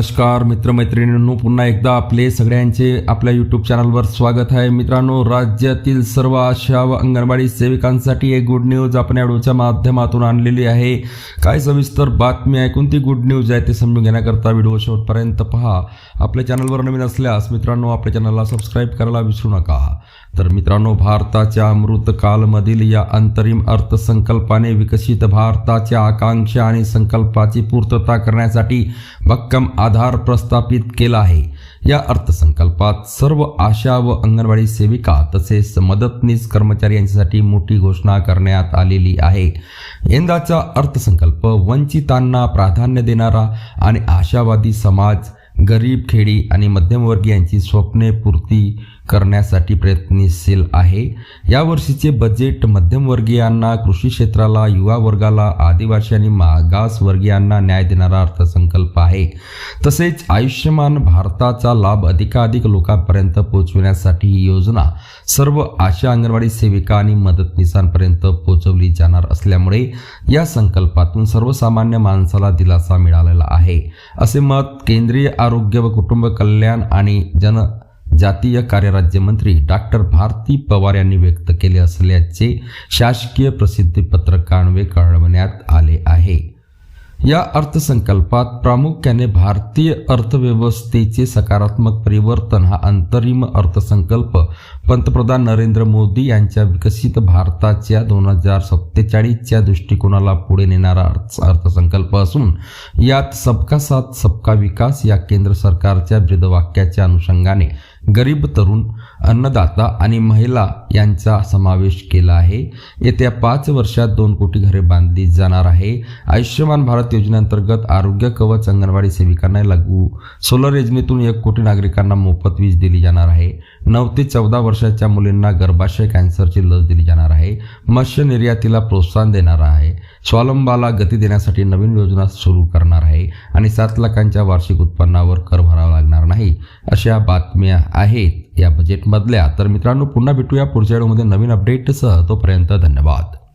नमस्कार मित्रमैत्रिणींनो पुन्हा एकदा आपले सगळ्यांचे आपल्या यूट्यूब चॅनलवर स्वागत आहे. मित्रांनो राज्यातील सर्व आशा व अंगणवाडी सेविकांसाठी एक गुड न्यूज आपण या व्हिडिओच्या माध्यमातून आणलेली आहे. काय सविस्तर बातमी आहे कोणती गुड न्यूज आहे ते समजून घेण्याकरता व्हिडिओ शेवटपर्यंत पहा. आपल्या चॅनलवर नवीन असल्यास मित्रांनो आपल्या चॅनलला सबस्क्राईब करायला विसरू नका. तर मित्रांनो भारताच्या अमृतकालमधील या अंतरिम अर्थसंकल्पाने विकसित भारताच्या आकांक्षा आणि संकल्पाची पूर्तता करण्यासाठी भक्कम आधार प्रस्थापित केला आहे. या अर्थसंकल्पात सर्व आशा व अंगणवाडी सेविका तसेच मदतनीस कर्मचारी यांच्यासाठी मोठी घोषणा करण्यात आलेली आहे. यंदाचा अर्थसंकल्प वंचितांना प्राधान्य देणारा आणि आशावादी समाज गरीब खेडी आणि मध्यमवर्गीयांची स्वप्ने पूर्ती करण्यासाठी प्रयत्नशील आहे. यावर्षीचे बजेट मध्यमवर्गीयांना कृषी क्षेत्राला युवा वर्गाला आदिवासी आणि मागासवर्गीयांना न्याय देणारा अर्थसंकल्प आहे. तसेच आयुष्यमान भारताचा लाभ अधिकाधिक लोकांपर्यंत पोहोचविण्यासाठी ही योजना सर्व आशा अंगणवाडी सेविका आणि मदतनीसांपर्यंत पोहोचवली जाणार असल्यामुळे या संकल्पातून सर्वसामान्य माणसाला दिलासा मिळालेला आहे. असे मत केंद्रीय आरोग्य व कुटुंब कल्याण आणि जनजातीय कार्य राज्यमंत्री डॉक्टर भारती पवार यांनी व्यक्त केले असल्याचे शासकीय प्रसिद्धी पत्रकान्वये कळवण्यात आले आहे. या अर्थसंकल्पात प्रामुख्याने भारतीय अर्थव्यवस्थेचे सकारात्मक परिवर्तन हा अंतरिम अर्थसंकल्प. पंतप्रधान नरेंद्र मोदी यांच्या विकसित भारताच्या दोन हजार सत्तेचाळीसच्या दृष्टिकोनाला पुढे नेणारा अर्थ अर्थसंकल्प असून यात सबका साथ सबका विकास या केंद्र सरकारच्या ब्रीदवाक्याच्या अनुषंगाने गरीब तरुण अन्नदाता आणि महिला यांचा समावेश केला आहे. येत्या पाच वर्षात दोन कोटी घरे बांधली जाणार आहे. आयुष्यमान भारत योजनेअंतर्गत आरोग्य कवच अंगणवाडी सेविकांना लागू. सोलर योजनेतून एक कोटी नागरिकांना मोफत वीज दिली जाणार आहे. नऊ ते चौदा वर्षाच्या मुलींना गर्भाशय कॅन्सरची लस दिली जाणार आहे. मत्स्य निर्यातीला प्रोत्साहन देणार आहे. स्वावलंबाला गती देण्यासाठी नवीन योजना सुरू करणार आहे. आणि सात लाखांच्या वार्षिक उत्पन्नावर कर भरावा आहे अशा बातम्या आहेत या बजेटमधल्या तर मित्रांनो पुन्हा भेटूया पुढच्या व्हिडिओमध्ये नवीन अपडेटसह तोपर्यंत धन्यवाद.